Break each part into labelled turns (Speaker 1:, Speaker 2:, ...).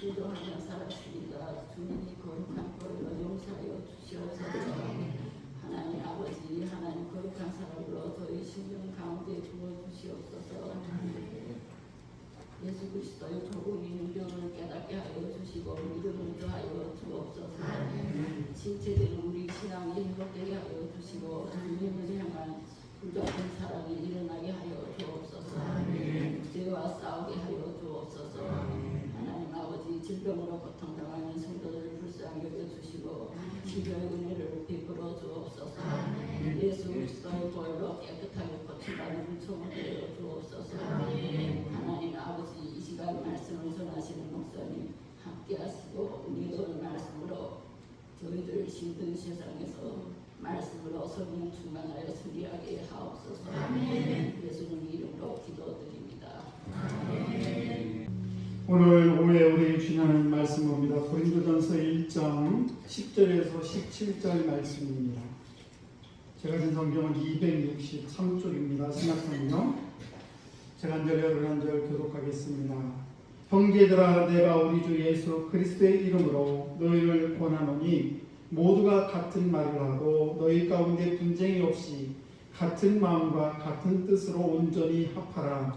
Speaker 1: 그
Speaker 2: 순종하며 살았습니다. 주님이 거룩한 거리로 용서하여 주시옵소서. 하나님 아버지 하나님 거룩한 사람으로 저희 심령 가운데 부어 주시옵소서. 예수 그리스도의 복음이 능력을 깨닫게 하여 주시고 믿음을 더하여 주옵소서. 신체된 우리 신앙이 회복되게 하여 주시고 주님을 향한 불같은 사랑이 일어나게 하여 주옵소서. 죄와 싸우게 질병으로 고통당하는 성도들을 불쌍히 여겨 주시고 치료의 은혜를 베풀어 주옵소서. 예수 그리스도의 보혈로 깨끗하게 고침받는 총을 되어 주옵소서. 하나님 아버지 이 시간 말씀을 전하시는 목사님 함께하시고 믿음의 말씀으로 저희들 힘든 세상에서 말씀으로 성령 충만하여 승리하게 하옵소서. 예수님 이름으로 기도드립니다.
Speaker 3: 오늘 오후에 우리 주나는 말씀 봅니다. 고린도전서 1장 10절에서 17절 말씀입니다. 제가 진 성경은 263쪽입니다. 신약성경. 제가 한 절, 여러분 한절 교독하겠습니다. 형제들아 내가 우리 주 예수 그리스도의 이름으로 너희를 권하노니 모두가 같은 말을 하고 너희 가운데 분쟁이 없이 같은 마음과 같은 뜻으로 온전히 합하라.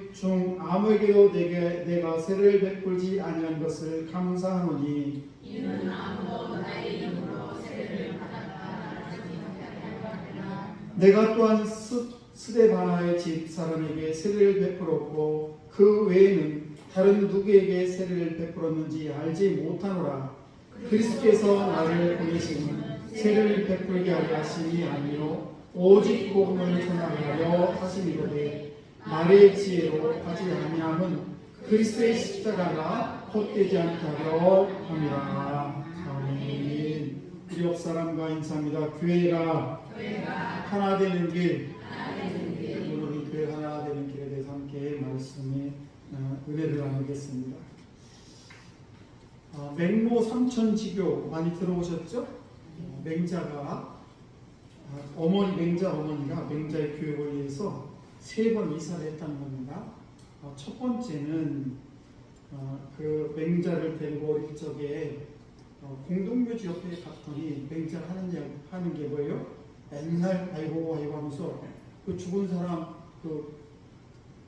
Speaker 3: 중 아무에게도 내게 내가 세례를 베풀지 아니한 것을 감사하노니 내가 또한 스, 스데바나의 집 사람에게 세례를 베풀었고 그 외에는 다른 누구에게 세례를 베풀었는지 알지 못하노라. 그리스도께서 나를 보내시니 세례를 베풀게 하려 하심이 아니요 오직 복음을 전하려 하심이로되 나의 지혜로 하지 아니함은 그리스도의 십자가가 헛되지 하려 함이라 아멘. 우리 옆 사람과 인사합니다. 교회가 하나 되는 길 우리 교회 하나 되는 길에 대해서 함께 말씀에 어, 은혜를 나누겠습니다. 어, 맹모 삼천지교 많이 들어보셨죠? 어, 맹자가 아, 어머니 맹자 어머니가 맹자의 교육을 위해서 세 번 이사를 했다는 겁니다. 어, 첫 번째는 어, 그 맹자를 데리고 어릴 적에 어, 공동묘지 옆에 갔더니 맹자가 하는 양 하는 게 뭐예요? 맨날 아이고 아이고 하면서 그 죽은 사람 그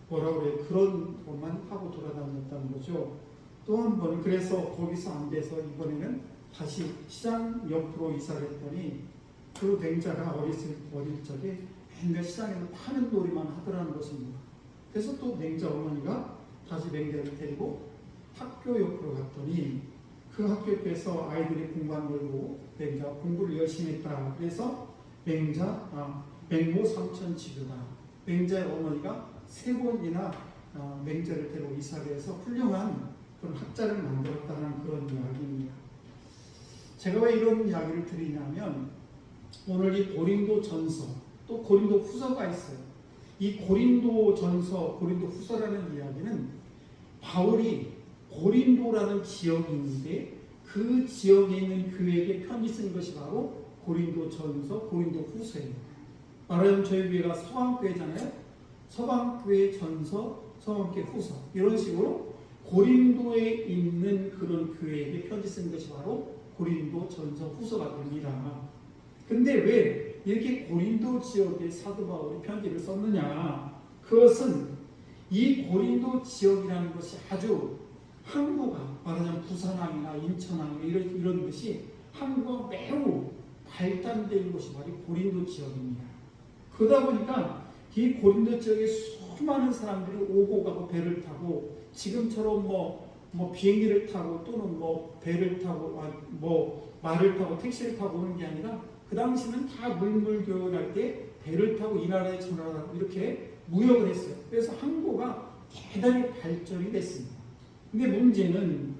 Speaker 3: 뭐라 그래 그런 것만 하고 돌아다녔다는 거죠. 또 한 번 그래서 거기서 안 돼서 이번에는 다시 시장 옆으로 이사를 했더니 그 맹자가 어렸을 어릴 적에 맨날 시장에서 파는 놀이만 하더라는 것입니다. 그래서 또 맹자 어머니가 다시 맹자를 데리고 학교 옆으로 갔더니 그 학교 옆에서 아이들이 공부하는 걸 보고 맹자 공부를 열심히 했다. 그래서 맹자 아, 맹모 삼천 지교다. 맹자의 어머니가 세 번이나 아, 맹자를 데리고 이사를 해서 훌륭한 그런 학자를 만들었다는 그런 이야기입니다. 제가 왜 이런 이야기를 드리냐면 오늘 이 고린도 전서 또 고린도 후서가 있어요. 이 고린도 전서, 고린도 후서라는 이야기는 바울이 고린도라는 지역이 있는데 그 지역에 있는 교회에게 편지 쓴 것이 바로 고린도 전서, 고린도 후서예요. 말하자면 저희 교회가 서방교회잖아요. 서방교회 전서, 서방교회 후서 이런 식으로 고린도에 있는 그런 교회에게 편지 쓴 것이 바로 고린도 전서 후서가 됩니다. 근데 왜 이렇게 고린도 지역에 사도 바울이 편지를 썼느냐? 그것은 이 고린도 지역이라는 것이 아주 항구가 말하자면 부산항이나 인천항 이런 이런 것이 항구가 매우 발달된 곳이 바로 고린도 지역입니다. 그러다 보니까 이 고린도 지역에 수많은 사람들이 오고 가고 배를 타고 지금처럼 뭐, 뭐 비행기를 타고 또는 뭐 배를 타고 아, 뭐 말을 타고 택시를 타고 오는 게 아니라 그 당시는 다 물물 교환할 때 배를 타고 이 나라에 저 나라 이렇게 무역을 했어요. 그래서 항구가 대단히 발전이 됐습니다. 근데 문제는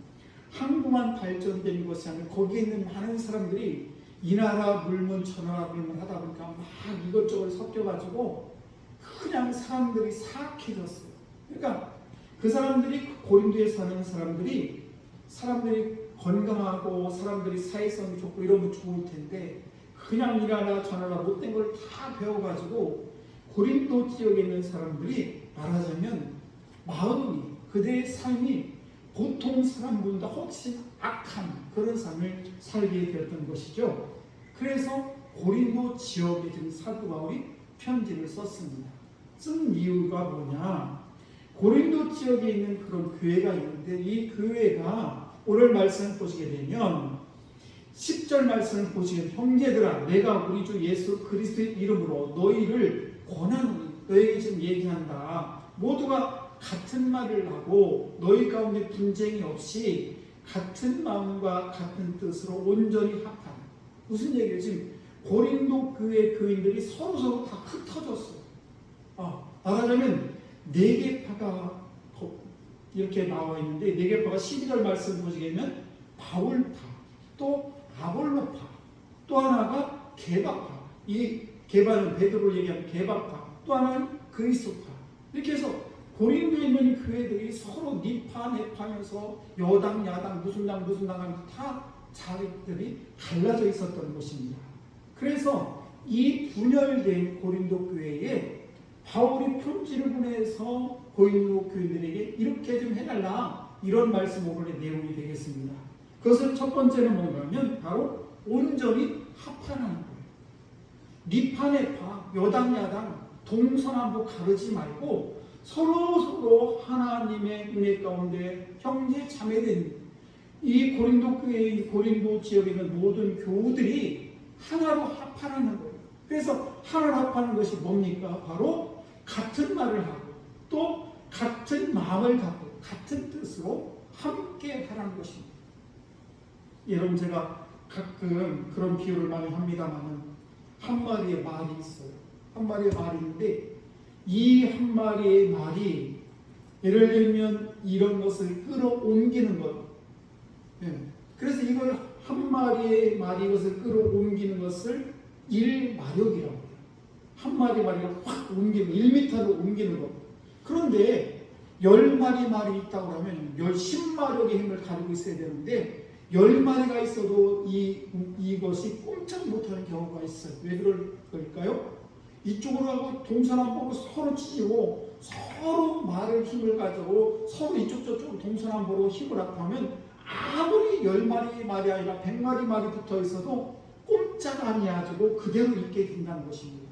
Speaker 3: 항구만 발전된 것이 아니라 거기에 있는 많은 사람들이 이 나라 물문 저 나라 물문 하다 보니까 막 이것저것 섞여가지고 그냥 사람들이 사악해졌어요. 그러니까 그 사람들이 그 고린도에 사는 사람들이 사람들이 건강하고 사람들이 사회성이 좋고 이러면 좋을 텐데 그냥 저 나라 못된 걸 다 배워가지고 고린도 지역에 있는 사람들이 말하자면 마음이 그들의 삶이 보통 사람보다 훨씬 악한 그런 삶을 살게 되었던 것이죠. 그래서 고린도 지역에 지금 사도 바울이 편지를 썼습니다. 쓴 이유가 뭐냐? 고린도 지역에 있는 그런 교회가 있는데 이 교회가 오늘 말씀 보시게 되면 10절 말씀을 보시면 형제들아 내가 우리 주 예수 그리스도의 이름으로 너희를 권하노니 너에게 지금 얘기한다. 모두가 같은 말을 하고 너희 가운데 분쟁이 없이 같은 마음과 같은 뜻으로 온전히 합하는 무슨 얘기예요? 지금 고린도 교회 교인들이 서로 서로 다 흩어졌어요. 아, 말하자면 네 개 파가 거- 이렇게 나와 있는데 네 개 파가 12절 말씀 보시면 바울파, 또 아볼로파, 또 하나가 개바파. 이 개바는 베드로 얘기하는 개바파, 또 하나는 그리스도파. 이렇게 해서 고린도에 있는 교회들이 서로 니파 네파면서 여당 야당 무슨 당 무슨 당 하면서 다 자기들이 갈라져 있었던 것입니다. 그래서 이 분열된 고린도 교회에 바울이 편지를 보내서 고린도 교인들에게 이렇게 좀 해달라 이런 말씀 오늘의 내용이 되겠습니다. 그것은 첫 번째는 뭔가면 바로 온전히 합하라는 거예요. 니파네파 여당 야당 동서남북 가르지 말고 서로 서로 하나님의 은혜 가운데 형제 자매된 이 고린도 교회 고린도 지역에 있는 모든 교우들이 하나로 합하라는 거예요. 그래서 하나로 합하는 것이 뭡니까? 바로 같은 말을 하고 또 같은 마음을 갖고 같은 뜻으로 함께 하라는 것입니다. 여러분 제가 가끔 그런 비유를 많이 합니다만은 한 마리의 말이 있어요. 한 마리의 말이 있는데 이 한 마리의 말이 예를 들면 이런 것을 끌어옮기는 것. 예. 그래서 이걸 한 마리의 말이 이것을 끌어옮기는 것을 일마력이라고 해요. 한 마리 말이를 확 옮기는 1m로 옮기는 것. 그런데 열 마리 말이 있다고 하면 열 10마력의 힘을 가지고 있어야 되는데 열 마리가 있어도 이 이것이 꼼짝 못하는 경우가 있어요. 왜 그럴까요? 이쪽으로 하고 동서남북으로 서로 치고 서로 말을 힘을 가지고 서로 이쪽 저쪽 동서남북으로 힘을 합하면 아무리 열 마리 말이 아니라 백 마리 말이 붙어 있어도 꼼짝 아니하고 그대로 있게 된다는 것입니다.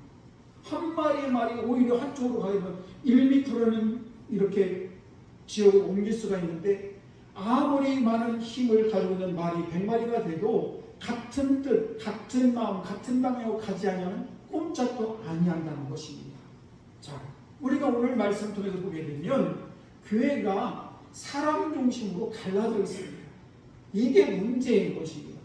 Speaker 3: 한 마리의 말이 오히려 한쪽으로 가면 1m로는 이렇게 지역을 옮길 수가 있는데 아무리 많은 힘을 가지고 있는 말이 100마리가 돼도 같은 뜻, 같은 마음, 같은 방향으로 가지 않으면 꼼짝도 아니한다는 것입니다. 자, 우리가 오늘 말씀 통해서 보게 되면 교회가 사람 중심으로 갈라져 있습니다. 이게 문제인 것입니다.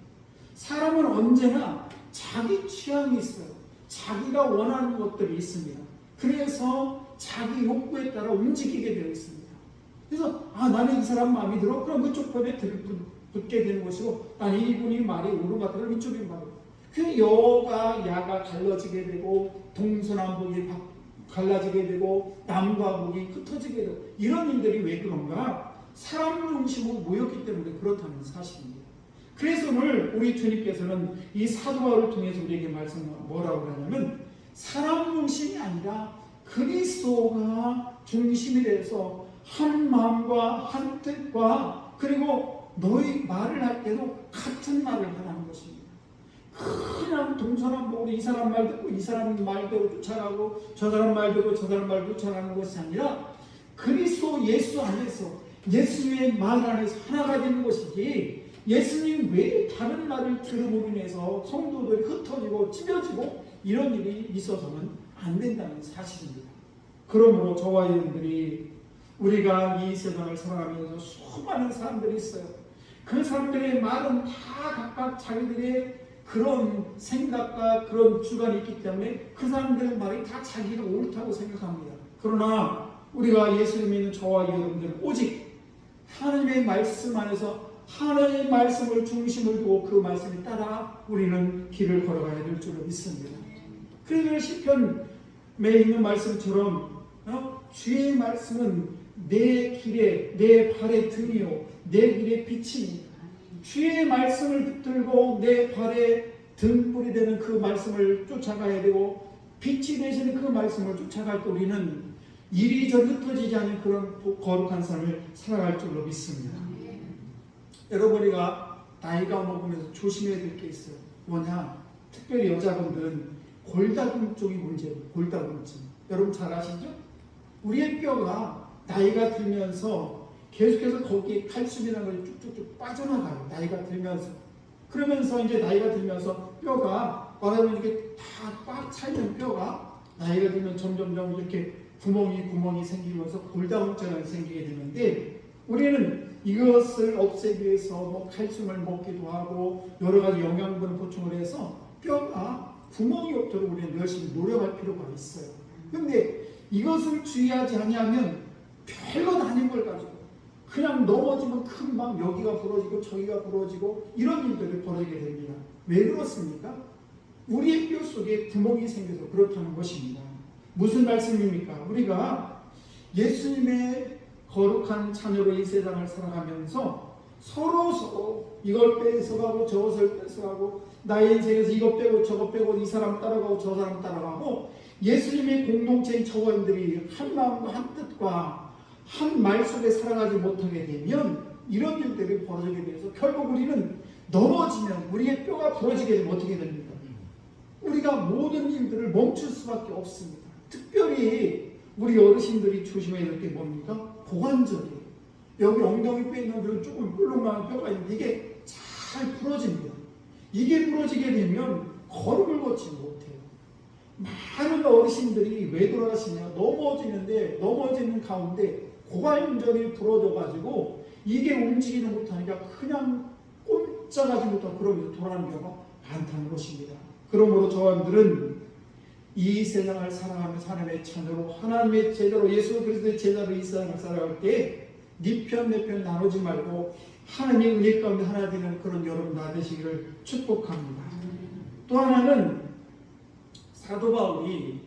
Speaker 3: 사람은 언제나 자기 취향이 있어요. 자기가 원하는 것들이 있습니다. 그래서 자기 욕구에 따라 움직이게 되어 있습니다. 그래서 아 나는 이 사람 마음이 들어? 그럼 그쪽 편에 들, 붙게 되는 것이고 나는 이분이 말이 옳은 것 그럼 이쪽이 말이 그 여가 야가 갈라지게 되고 동서남북이 바- 갈라지게 되고 남과 북이 흩어지게 되고 이런 일들이 왜 그런가? 사람 중심으로 모였기 때문에 그렇다는 사실입니다. 그래서 오늘 우리 주님께서는 이 사도 바울을 통해서 우리에게 말씀 뭐라고 하냐면 사람 중심이 아니라 그리스도가 중심이 돼서 한 마음과 한 뜻과 그리고 너희 말을 할 때도 같은 말을 하라는 것입니다. 그냥 동서남북으로 이 사람 말 듣고 이 사람 말대로 쫓아가고 저 사람 말 듣고 저 사람 말 쫓아가는 것이 아니라 그리스도 예수 안에서 예수의 말 안에서 하나가 되는 것이지 예수님 외에 다른 말을 들음으로 인해서 성도들이 흩어지고 찢어지고 이런 일이 있어서는 안 된다는 사실입니다. 그러므로 저와 여러분들이 우리가 이 세상을 살아가면서 수많은 사람들이 있어요. 그 사람들의 말은 다 각각 자기들의 그런 생각과 그런 주관이 있기 때문에 그 사람들 말이 다 자기가 옳다고 생각합니다. 그러나 우리가 예수를 믿는 저와 여러분들은 오직 하나님의 말씀 안에서 하나님의 말씀을 중심을 두고 그 말씀에 따라 우리는 길을 걸어가야 될 줄로 믿습니다. 그래서 시편에 있는 말씀처럼 어? 주의 말씀은 내 길에 내 발의 등이요 내 길의 빛입니다. 주의 말씀을 붙들고 내 발에 등불이 되는 그 말씀을 쫓아가야 되고 빛이 되시는 그 말씀을 쫓아갈 때 우리는 이리저리 흩어지지 않는 그런 거룩한 삶을 살아갈 줄로 믿습니다. 여러분 우리가 나이가 먹으면서 조심해야 될 게 있어요. 뭐냐? 특별히 여자분들은 골다공 쪽이 문제예요. 골다공증. 여러분 잘 아시죠? 우리의 뼈가 나이가 들면서 계속해서 거기에 칼슘이라는 것이 쭉쭉쭉 빠져나가요. 나이가 들면서. 그러면서 이제 나이가 들면서 뼈가 말하자면 이게 다 꽉 차있는 뼈가 나이가 들면 점점점 이렇게 구멍이 구멍이 생기면서 골다공증이 생기게 되는데 우리는 이것을 없애기 위해서 뭐 칼슘을 먹기도 하고 여러 가지 영양분 보충을 해서 뼈가 구멍이 없도록 우리는 열심히 노력할 필요가 있어요. 근데 이것을 주의하지 아니하면 별것 아닌 걸 가지고 그냥 넘어지면 금방 여기가 부러지고 저기가 부러지고 이런 일들이 벌어지게 됩니다. 왜 그렇습니까? 우리의 뼈 속에 구멍이 생겨서 그렇다는 것입니다. 무슨 말씀입니까? 우리가 예수님의 거룩한 자녀로 이 세상을 살아가면서 서로 서로 이걸 뺏어가고 저것을 뺏어가고 나의 인생에서 이것 빼고 저것 빼고 이 사람 따라가고 저 사람 따라가고 예수님의 공동체인 저원들이 한 마음과 한 뜻과 한 말 속에 살아가지 못하게 되면 이런 일들이 벌어지게 돼서 결국 우리는 넘어지면 우리의 뼈가 부러지게 되면 어떻게 됩니까? 우리가 모든 일들을 멈출 수밖에 없습니다. 특별히 우리 어르신들이 조심해야 될 게 뭡니까? 고관절이에요. 여기 엉덩이 뼈 있는 데는 조금 꿀렁한 뼈가 있는데 이게 잘 부러집니다. 이게 부러지게 되면 걸음을 걷지 못해요. 많은 어르신들이 왜 돌아가시냐 넘어지는데 넘어지는 가운데 고관절이 부러져가지고 이게 움직이는 못하니까 그냥 꼼짝하지 못하고 그러면서 돌아가는 경우가 많다는 것입니다. 그러므로 저한들은 이 세상을 살아가면서 하나님의 자녀로 하나님의 제자로 예수 그리스도의 제자로 이 세상을 살아갈 때 네편내 편 나누지 말고 하나님의 은혜 가운데 하나 되는 그런 여러분 다 되시기를 축복합니다. 또 하나는 사도 바울이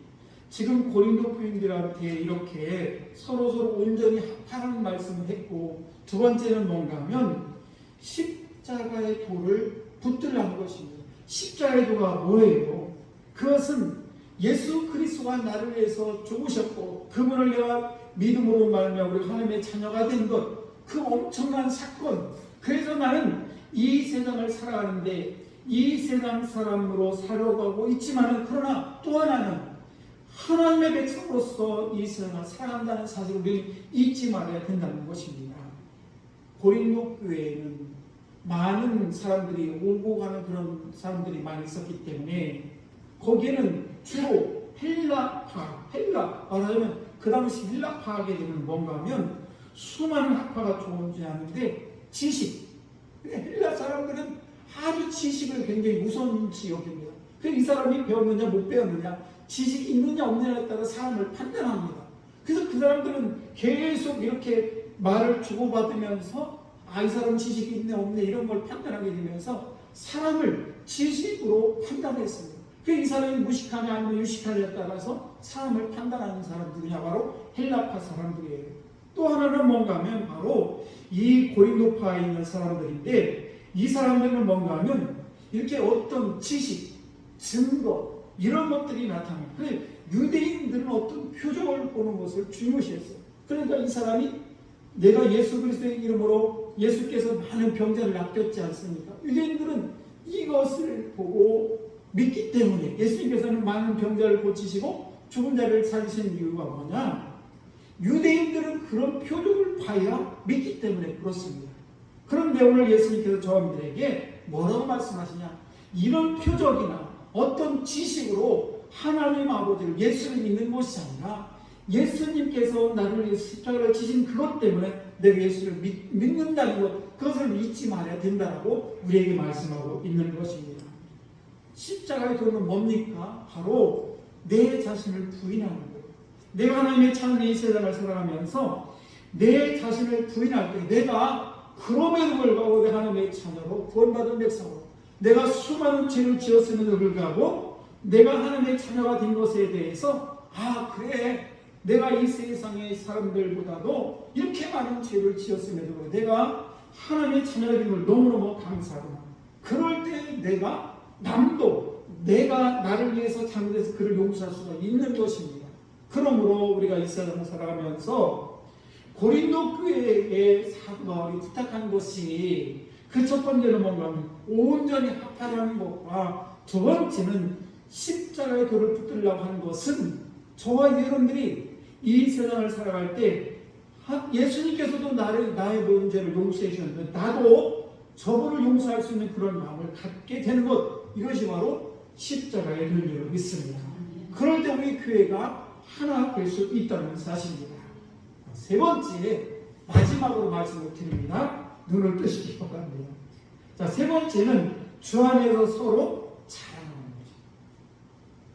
Speaker 3: 지금 고린도 교인들한테 이렇게 서로 서로 온전히 합하라는 말씀을 했고 두 번째는 뭔가 하면 십자가의 도를 붙들라는 것입니다. 십자가의 도가 뭐예요? 그것은 예수 그리스도가 나를 위해서 죽으셨고 그분을 내가 믿음으로 말하며 우리 하나님의 자녀가 된 것 그 엄청난 사건 그래서 나는 이 세상을 살아가는데 이 세상 사람으로 살아가고 있지만은 그러나 또 하나는 하나님의 백성으로서 이 세상을 살아간다는 사실을 우리 잊지 말아야 된다는 것입니다. 고린도 교회에는 많은 사람들이 오고 가는 그런 사람들이 많이 있었기 때문에 거기에는 주로 헬라파, 헬라 말하자면 그 당시 헬라파 하게 되면 뭔가 하면 수많은 학파가 존재하는데 지식 헬라 사람들은 아주 지식을 굉장히 우선시 여깁니다. 그래서 이 사람이 배웠느냐 못 배웠느냐 지식이 있느냐 없느냐에 따라 사람을 판단합니다. 그래서 그 사람들은 계속 이렇게 말을 주고받으면서 아 이 사람 지식이 있네 없네 이런 걸 판단하게 되면서 사람을 지식으로 판단했습니다. 그이 사람이 무식하냐 아니면 유식하냐에 따라서 사람을 판단하는 사람들이냐 바로 헬라파 사람들이에요. 또 하나는 뭔가 하면 바로 이 고린도파에 있는 사람들인데 이 사람들은 뭔가 하면 이렇게 어떤 지식, 증거 이런 것들이 나타납니다. 근데 유대인들은 어떤 표정을 보는 것을 중요시했어요. 그러니까 이 사람이 내가 예수 그리스도의 이름으로 예수께서 많은 병자를 낚였지 않습니까? 유대인들은 이것을 보고 믿기 때문에 예수님께서는 많은 병자를 고치시고 죽은 자를 살리신 이유가 뭐냐? 유대인들은 그런 표적을 봐야 믿기 때문에 그렇습니다. 그런데 오늘 예수님께서 저들에게 뭐라고 말씀하시냐? 이런 표적이나 어떤 지식으로 하나님 아버지를 예수를 믿는 것이 아니라 예수님께서 나를 십자가를 지신 그것 때문에 내가 예수를 믿, 믿는다는 것 그것을 잊지 말아야 된다고 우리에게 말씀하고 있는 것입니다. 십자가의 도는 뭡니까? 바로 내 자신을 부인하는 거예요. 내가 하나님의 창의 이 세상을 살아가면서 내 자신을 부인할 때 내가 그럼에도 불구하고 하나님의 자녀로 구원받은 백성으로 내가 수많은 죄를 지었음에도 불구하고 내가 하나님의 자녀가 된 것에 대해서 아 그래 내가 이 세상의 사람들보다도 이렇게 많은 죄를 지었음에도 내가 하나님의 자녀가 된걸 너무너무 감사하구나 그럴 때 내가 남도 내가 나를 위해서 잘못해서 그를 용서할 수가 있는 것입니다. 그러므로 우리가 이 세상을 살아가면서 고린도 교회에 사도 바울이 부탁한 것이 그 첫 번째는 뭔가 온전히 합하라는 것과 두 번째는 십자가의 도를 붙들려고 하는 것은 저와 여러분들이 이 세상을 살아갈 때 예수님께서도 나를 나의 모든 죄를 용서해 주셨는데 나도 저분을 용서할 수 있는 그런 마음을 갖게 되는 것 이것이 바로 십자가의 의미로 믿습니다. 그럴 때 우리 교회가 하나 될 수 있다는 사실입니다. 세 번째 마지막으로 말씀을 드립니다. 눈을 뜨시기 바랍니다. 자, 세 번째는 주 안에서 서로 자랑하는 거죠.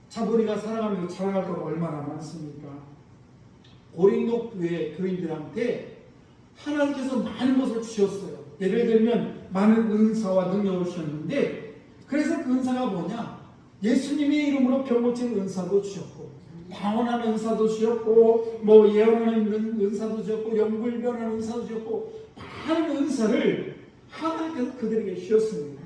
Speaker 3: 참 우리가 사랑하면서 자랑할 거가 얼마나 많습니까? 고린도 교회 교인들한테 하나님께서 많은 것을 주셨어요. 예를 들면 많은 은사와 능력을 주셨는데 그래서 그 은사가 뭐냐? 예수님의 이름으로 병 고치는 은사도 주셨고 방언하는 은사도 주셨고 뭐 예언하는 은- 은사도 주셨고 영불 변하는 은사도 주셨고 많은 은사를 하나님께서 그들에게 주셨습니다.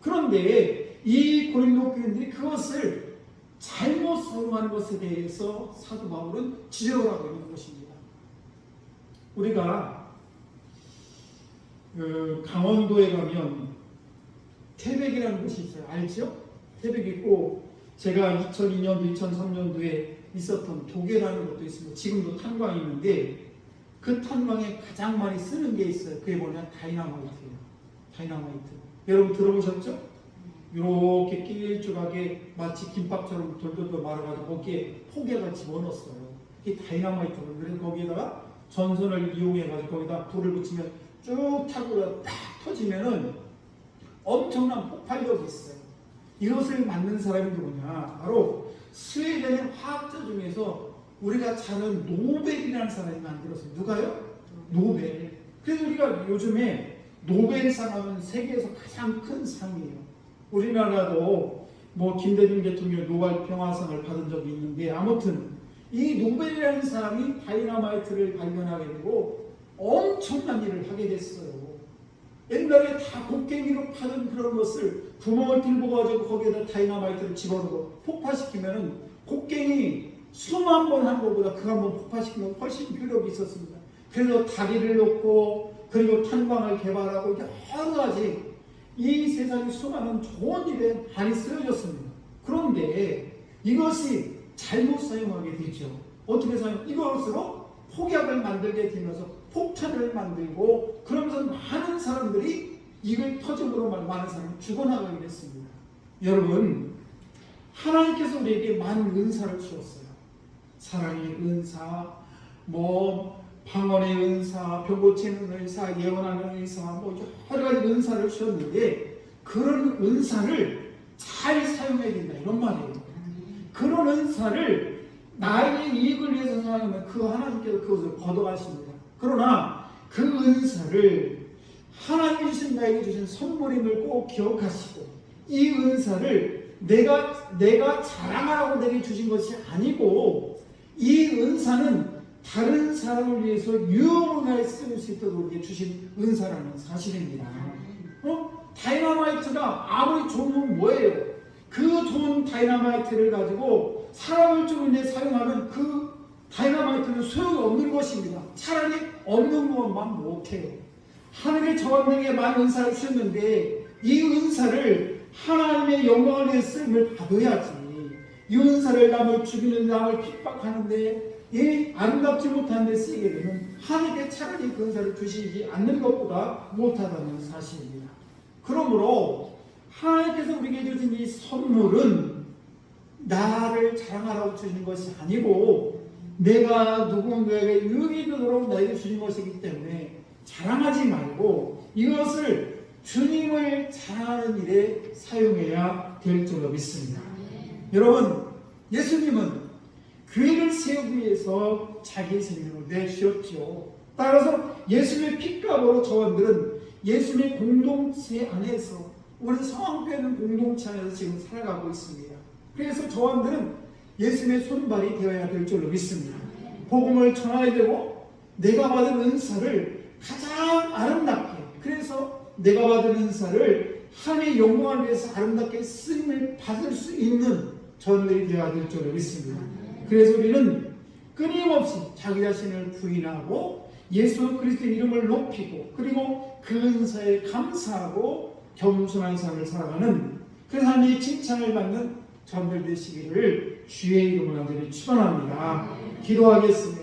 Speaker 3: 그런데 이 고린도 교인들이 그것을 잘못 사용하는 것에 대해서 사도 바울은 지적을 하고 있는 것입니다. 우리가 그 강원도에 가면 태백이라는 곳이 있어요. 알죠? 태백 있고 제가 2002년도, 2003년도에 있었던 도계라는 것도 있습니다. 지금도 탄광이 있는데 그 탄광에 가장 많이 쓰는 게 있어요. 그게 뭐냐? 다이나마이트예요. 다이나마이트. 여러분 들어보셨죠? 이렇게 길쭉하게 마치 김밥처럼 돌돌돌 말아가지고 거기에 포개가 집어넣었어요. 이게 다이나마이트거든요. 그래서 거기에다가 전선을 이용해가지고 거기다 불을 붙이면 쭉 타고 딱 터지면은 엄청난 폭발력이 있어요. 이것을 만든 사람이 누구냐? 바로 스웨덴의 화학자 중에서 우리가 잘 아는 노벨이라는 사람이 만들었어요. 누가요? 노벨. 그래서 우리가 요즘에 노벨상 하면 세계에서 가장 큰 상이에요. 우리나라도 뭐 김대중 대통령 노벨 평화상을 받은 적이 있는데 아무튼 이 노벨이라는 사람이 다이나마이트를 발견하게 되고 엄청난 일을 하게 됐어요. 옛날에 다 곡괭이로 파는 그런 것을 구멍을 뚫고 가지고 거기에다 다이나마이트를 집어넣고 폭파시키면은 곡괭이 수만 번 한 것보다 그 한 번 폭파시키면 훨씬 효력이 있었습니다. 그래서 다리를 놓고 그리고 탄광을 개발하고 여러 가지 이 세상에 수많은 좋은 일에 많이 쓰여졌습니다. 그런데 이것이 잘못 사용하게 되죠. 어떻게 사용? 이것으로 폭약을 만들게 되면서 폭탄을 만들고 그러면서 많은 사람들이 이걸 터짐으로 말 많은 사람이 죽어나가게 됐습니다. 여러분 하나님께서 우리에게 많은 은사를 주었어요. 사랑의 은사, 뭐 방언의 은사, 병 고치는 은사, 예언하는 은사, 뭐 여러 가지 은사를 주셨는데 그런 은사를 잘 사용해야 된다 이런 말이에요. 그런 은사를 나의 이익을 위해서 사용하면 그 하나님께서 그것을 걷어가십니다. 그러나 그 은사를 하나님이 주신 나에게 주신 선물임을 꼭 기억하시고 이 은사를 내가 내가 자랑하라고 내게 주신 것이 아니고 이 은사는 다른 사람을 위해서 유용하게 쓰일 수 있도록 우리에게 주신 은사라는 사실입니다. 어? 다이나마이트가 아무리 좋으면 뭐예요? 그 좋은 다이나마이트를 가지고 사람을 죽이는데 사용하면 그 다이나마이트는 소용이 없는 것입니다. 차라리 없는 것만 못해요. 하늘의 저한에게 많은 은사를 주셨는데 이 은사를 하나님의 영광을 위해 쓰임을 받아야지. 이 은사를 남을 죽이는 남을 핍박하는데 이 아름답지 못한 데 쓰게 되면 하나님께 차라리 그 은사를 주시지 않는 것보다 못하다는 사실입니다. 그러므로 하나님께서 우리에게 주신 이 선물은 나를 자랑하라고 주신 것이 아니고 내가 누군가에게 유익이 되도록 나에게 주신 것이기 때문에 자랑하지 말고 이것을 주님을 자랑하는 일에 사용해야 될 줄로 믿습니다. 여러분, 예수님은 교회를 세우기 위해서 자기 생명을 내주셨죠. 따라서 예수님의 핏값으로 저원들은 예수님의 공동체 안에서 우리 성황교회는 공동체 안에서 지금 살아가고 있습니다. 그래서 저원들은 예수님의 손발이 되어야 될 줄로 믿습니다. 복음을 전해야 되고 내가 받은 은사를 가장 아름답게 그래서 내가 받은 은사를 하나님의 영광을 위해서 아름답게 쓰임을 받을 수 있는 전들이 되어야 될 줄로 믿습니다. 그래서 우리는 끊임없이 자기 자신을 부인하고 예수 그리스도의 이름을 높이고 그리고 그 은사에 감사하고 겸손한 삶을 살아가는 그 삶이 칭찬을 받는 전들 되시기를 주의 이름으로 간절히 축원합니다. 기도하겠습니다.